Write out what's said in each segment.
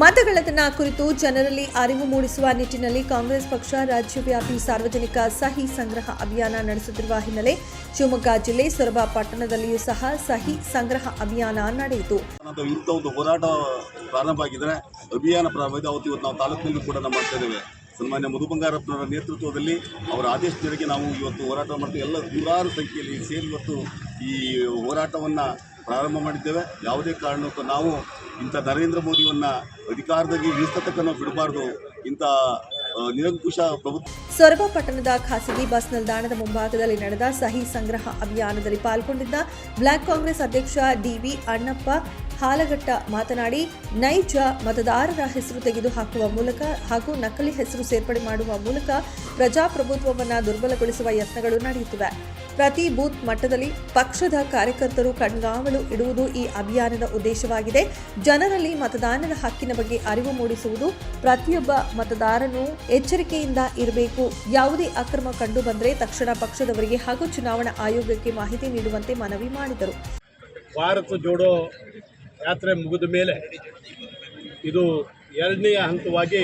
ಮತಗಳ್ಳತನ ಕುರಿತು ಜನರಲ್ಲಿ ಅರಿವು ಮೂಡಿಸುವ ನಿಟ್ಟಿನಲ್ಲಿ ಕಾಂಗ್ರೆಸ್ ಪಕ್ಷ ರಾಜ್ಯವ್ಯಾಪಿ ಸಾರ್ವಜನಿಕ ಸಹಿ ಸಂಗ್ರಹ ಅಭಿಯಾನ ನಡೆಸುತ್ತಿರುವ ಹಿನ್ನೆಲೆ ಶಿವಮೊಗ್ಗ ಜಿಲ್ಲೆ ಸೊರಬ ಪಟ್ಟಣದಲ್ಲಿಯೂ ಸಹ ಸಹಿ ಸಂಗ್ರಹ ಅಭಿಯಾನ ನಡೆಯಿತು. ಇಂಥ ಒಂದು ಹೋರಾಟ ಪ್ರಾರಂಭ ಆಗಿದ್ರೆ ಅಭಿಯಾನ ಪ್ರಾರಂಭ ಇವತ್ತು ನಾವು ತಾಲೂಕಿನಲ್ಲೂ ಕೂಡ ಮಾಡ್ತಾ ಇದ್ದೇವೆ. ಸನ್ಮಾನ್ಯ ಮಧು ಬಂಗಾರಪ್ಪನವರ ನೇತೃತ್ವದಲ್ಲಿ ಅವರ ಆದೇಶ ಮೇರೆಗೆ ನಾವು ಇವತ್ತು ಹೋರಾಟ ಮಾಡ್ತೀವಿ. ಎಲ್ಲ ನೂರಾರು ಸಂಖ್ಯೆಯಲ್ಲಿ ಸೇರಿ ಇವತ್ತು ಈ ಹೋರಾಟವನ್ನು ಪ್ರಾರಂಭ ಮಾಡಿದ್ದೇವೆ. ಯಾವುದೇ ಕಾರಣಕ್ಕೂ ನಾವು ಇಂಥ ನರೇಂದ್ರ ಮೋದಿಯನ್ನ ಅಧಿಕಾರದಲ್ಲಿ ಇಳಿಸತಕ್ಕ ನಾವು ಬಿಡಬಾರ್ದು. ಇಂಥ ನಿರಂಕುಶ ಪ್ರಭುತ್ವ ಸೊರಬ ಪಟ್ಟಣದ ಖಾಸಗಿ ಬಸ್ ನಿಲ್ದಾಣದ ಮುಂಭಾಗದಲ್ಲಿ ನಡೆದ ಸಹಿ ಸಂಗ್ರಹ ಅಭಿಯಾನದಲ್ಲಿ ಪಾಲ್ಗೊಂಡಿದ್ದ ಬ್ಲಾಕ್ ಕಾಂಗ್ರೆಸ್ ಅಧ್ಯಕ್ಷ ಡಿವಿ ಅಣ್ಣಪ್ಪ ಹಾಲಘಟ್ಟ ಮಾತನಾಡಿ, ನೈಜ ಮತದಾರರ ಹೆಸರು ತೆಗೆದುಹಾಕುವ ಮೂಲಕ ಹಾಗೂ ನಕಲಿ ಹೆಸರು ಸೇರ್ಪಡೆ ಮಾಡುವ ಮೂಲಕ ಪ್ರಜಾಪ್ರಭುತ್ವವನ್ನು ದುರ್ಬಲಗೊಳಿಸುವ ಯತ್ನಗಳು ನಡೆಯುತ್ತಿವೆ. ಪ್ರತಿ ಬೂತ್ ಮಟ್ಟದಲ್ಲಿ ಪಕ್ಷದ ಕಾರ್ಯಕರ್ತರು ಕಣ್ಗಾವಲು ಇಡುವುದು ಈ ಅಭಿಯಾನದ ಉದ್ದೇಶವಾಗಿದೆ. ಜನರಲ್ಲಿ ಮತದಾನದ ಹಕ್ಕಿನ ಬಗ್ಗೆ ಅರಿವು ಮೂಡಿಸುವುದು ಪ್ರತಿಯೊಬ್ಬ ಮತದಾರನು ಎಚ್ಚರಿಕೆಯಿಂದ ಇರಬೇಕು. ಯಾವುದೇ ಅಕ್ರಮ ಕಂಡು ಬಂದರೆ ತಕ್ಷಣ ಪಕ್ಷದವರಿಗೆ ಹಾಗೂ ಚುನಾವಣಾ ಆಯೋಗಕ್ಕೆ ಮಾಹಿತಿ ನೀಡುವಂತೆ ಮನವಿ ಮಾಡಿದರು. ಭಾರತ ಜೋಡೋ ಯಾತ್ರೆ ಮುಗಿದ ಮೇಲೆ ಇದು ಎರಡನೆಯ ಹಂತವಾಗಿ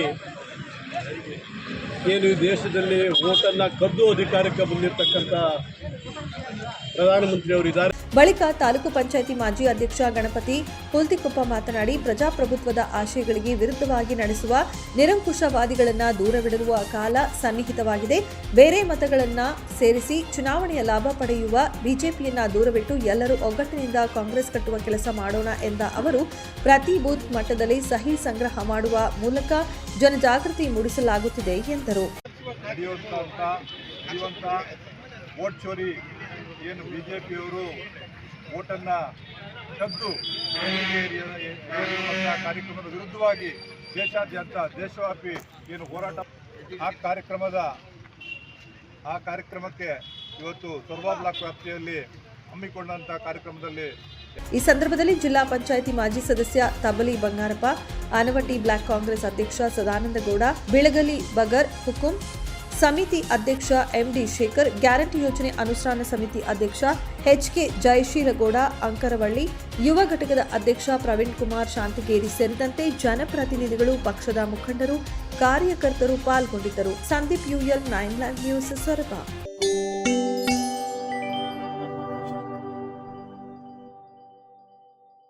ಏನು ಈ ದೇಶದಲ್ಲಿ ಓಟನ್ನು ಕದ್ದು ಅಧಿಕಾರಕ್ಕೆ ಬಂದಿರತಕ್ಕಂಥ ಪ್ರಧಾನಮಂತ್ರಿಯವರಿದ್ದಾರೆ ಬಳಿಕ ತಾಲೂಕು ಪಂಚಾಯಿತಿ ಮಾಜಿ ಅಧ್ಯಕ್ಷ ಗಣಪತಿ ಕುಲ್ತಿಕೊಪ್ಪ ಮಾತನಾಡಿ, ಪ್ರಜಾಪ್ರಭುತ್ವದ ಆಶಯಗಳಿಗೆ ವಿರುದ್ಧವಾಗಿ ನಡೆಸುವ ನಿರಂಕುಶವಾದಿಗಳನ್ನು ದೂರವಿಡುವ ಕಾಲ ಸನ್ನಿಹಿತವಾಗಿದೆ. ಬೇರೆ ಮತಗಳನ್ನು ಸೇರಿಸಿ ಚುನಾವಣೆಯ ಲಾಭ ಪಡೆಯುವ ಬಿಜೆಪಿಯನ್ನ ದೂರವಿಟ್ಟು ಎಲ್ಲರೂ ಒಗ್ಗಟ್ಟಿನಿಂದ ಕಾಂಗ್ರೆಸ್ ಕಟ್ಟುವ ಕೆಲಸ ಮಾಡೋಣ ಎಂದ ಅವರು, ಪ್ರತಿ ಬೂತ್ ಮಟ್ಟದಲ್ಲಿ ಸಹಿ ಸಂಗ್ರಹ ಮಾಡುವ ಮೂಲಕ ಜನಜಾಗೃತಿ ಮೂಡಿಸಲಾಗುತ್ತಿದೆ ಎಂದರು. ನಡೆಯುವಂಥ ವೋಟ್ ಚೋರಿ ಏನು ಬಿ ಜೆ ಪಿಯವರು ಓಟನ್ನು ಕದ್ದು ಕಾರ್ಯಕ್ರಮದ ವಿರುದ್ಧವಾಗಿ ದೇಶಾದ್ಯಂತ ದೇಶವ್ಯಾಪಿ ಏನು ಹೋರಾಟ ಆ ಕಾರ್ಯಕ್ರಮದ, ಆ ಕಾರ್ಯಕ್ರಮಕ್ಕೆ ಇವತ್ತು ಸೊರಬಾ ಬ್ಲಾಕ್ ವ್ಯಾಪ್ತಿಯಲ್ಲಿ ಹಮ್ಮಿಕೊಂಡಂಥ ಕಾರ್ಯಕ್ರಮದಲ್ಲಿ ಈ ಸಂದರ್ಭದಲ್ಲಿ ಜಿಲ್ಲಾ ಪಂಚಾಯಿತಿ ಮಾಜಿ ಸದಸ್ಯ ತಬಲಿ ಬಂಗಾರಪ್ಪ, ಆನವಟ್ಟಿ ಬ್ಲಾಕ್ ಕಾಂಗ್ರೆಸ್ ಅಧ್ಯಕ್ಷ ಸದಾನಂದಗೌಡ ಬಿಳಗಲಿ ಬಗರ್ ಹುಕುಂ, ಸಮಿತಿ ಅಧ್ಯಕ್ಷ ಎಂಡಿ ಶೇಖರ್, ಗ್ಯಾರಂಟಿ ಯೋಜನೆ ಅನುಷ್ಠಾನ ಸಮಿತಿ ಅಧ್ಯಕ್ಷ ಎಚ್ಕೆ ಜಯಶೀಲಗೌಡ, ಅಂಕರವಳ್ಳಿ, ಯುವ ಘಟಕದ ಅಧ್ಯಕ್ಷ ಪ್ರವೀಣ್ ಕುಮಾರ್ ಶಾಂತಿಗೇರಿ ಸೇರಿದಂತೆ ಜನಪ್ರತಿನಿಧಿಗಳು, ಪಕ್ಷದ ಮುಖಂಡರು, ಕಾರ್ಯಕರ್ತರು ಪಾಲ್ಗೊಂಡಿದ್ದರು. Sandeep UL nine land news Soraba.